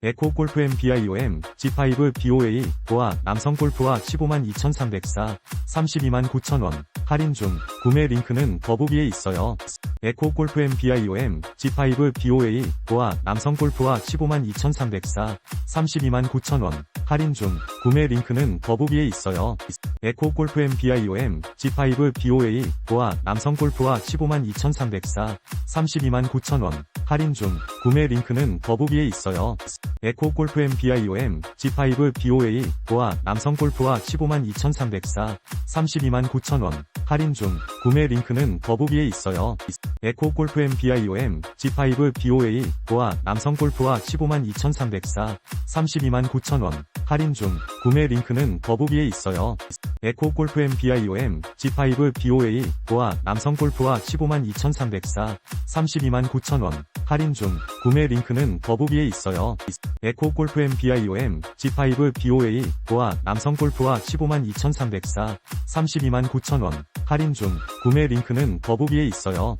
에코 골프 M BIOM G5 BOA 보아 남성 골프와 15만 2,304 32만 9천원 할인 중 구매 링크는 더보기에 있어요. 에코 골프 M BIOM G5 BOA 보아 남성 골프와 15만 2,304 32만 9천원 할인 중 구매 링크는 더보기에 있어요. 에코 골프 M BIOM G5 BOA 보아 남성 골프와 15만 2,304 32만 9천원 할인 중 구매 링크는 더보기에 있어요. 에코 골프 M BIOM G5 BOA 보아 남성 골프와 15만 2,304 32만 9천원 할인 중 구매 링크는 더보기에 있어요. 에코 골프 M BIOM G5 BOA 보아 남성 골프와 15만 2,304 32만 9천원 할인 중 구매 링크는 더보기에 있어요. 에코 골프 M BIOM G5 BOA 보아 남성 골프와 15만 2,304 32만 9천원 할인 중 구매 링크는 더보기에 있어요. 에코 골프 M BIOM G5 BOA 보아 남성 골프와 15만 2,304 32만 9천원 할인 중 구매 링크는 더보기에 있어요.